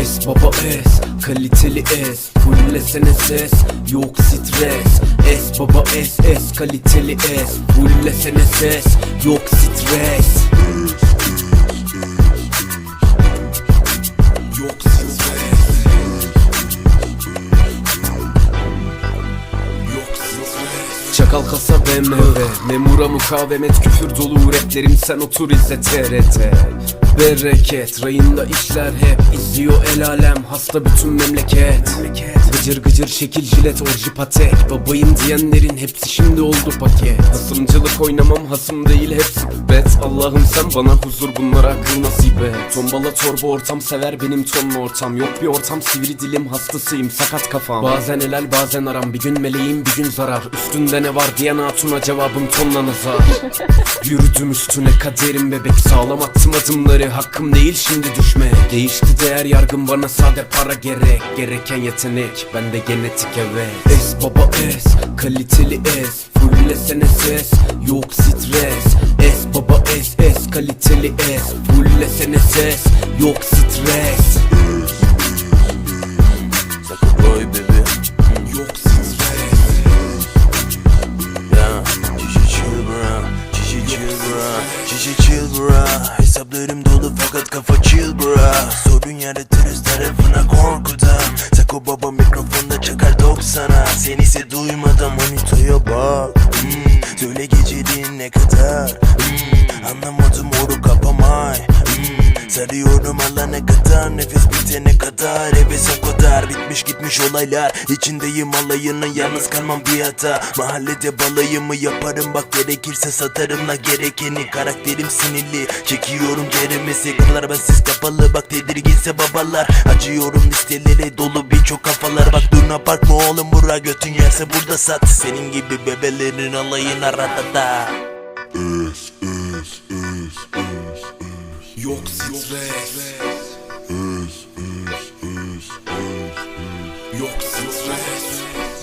Es baba es Kaliteli es Fullesene ses Yok stres. Es baba es es Kaliteli es Fullesene ses Yok stres stres Çakal kasa BMW. Memura mukavemet küfür dolu raplerim sen otur izle TRT Bereket rayında işler hep izliyor el alem hasta bütün memleket. Gıcır gıcır şekil jilet orji patek. Babayım diyenlerin hepsi şimdi oldu paket. Hasımcılık oynamam hasım değil hepsi bet Allah'ım sen bana huzur bunlara akıl nasip et. Tombala torba ortam sever benim tonlu ortam. Yok bir ortam sivri dilim hastasıyım sakat kafam. Bazen helal bazen aram. Bir gün meleğim bir gün zarar. Üstünde ne var diyen hatuna cevabım tonla nazar. Yürüdüm üstüne kaderim bebek. Sağlam attım adımları Hakkım değil şimdi düşme Değişti değer yargım bana sade para gerek. Gereken yetenek bende genetik evet. Es baba es. Kaliteli es. Fullesene ses kaliteli es Fullesene ses? Yok stres. Boy baby. Yok stres. Ya Cici chill bra chill bra chill bra Hesaplarım dolu fakat kafa chill bra Sorun yaratırız tarafına korkudan. Sako baba mikrofonda çakar 90'a Sen ise duymadan monitoya bak. Hmm. Söyle geceliğin ne kadar. Anlamadım oru kapamay. Hmm. Sarıyorum alana kadar Nefes bitene kadar. Heves o kadar Bitmiş gitmiş olaylar. İçindeyim alayının Yalnız kalmam bir hata. Mahallede balayımı yaparım Bak gerekirse satarım la gerekeni. Karakterim sinirli Çekiyorum ceremesi Kırlar bensiz kapalı Bak tedirginse babalar. Acıyorum listelere dolu birçok kafalar. Bak Luna Park mı oğlum bura götün yerse burada sat. Senin gibi bebelerin alayına ratata Yok stres. Yok stres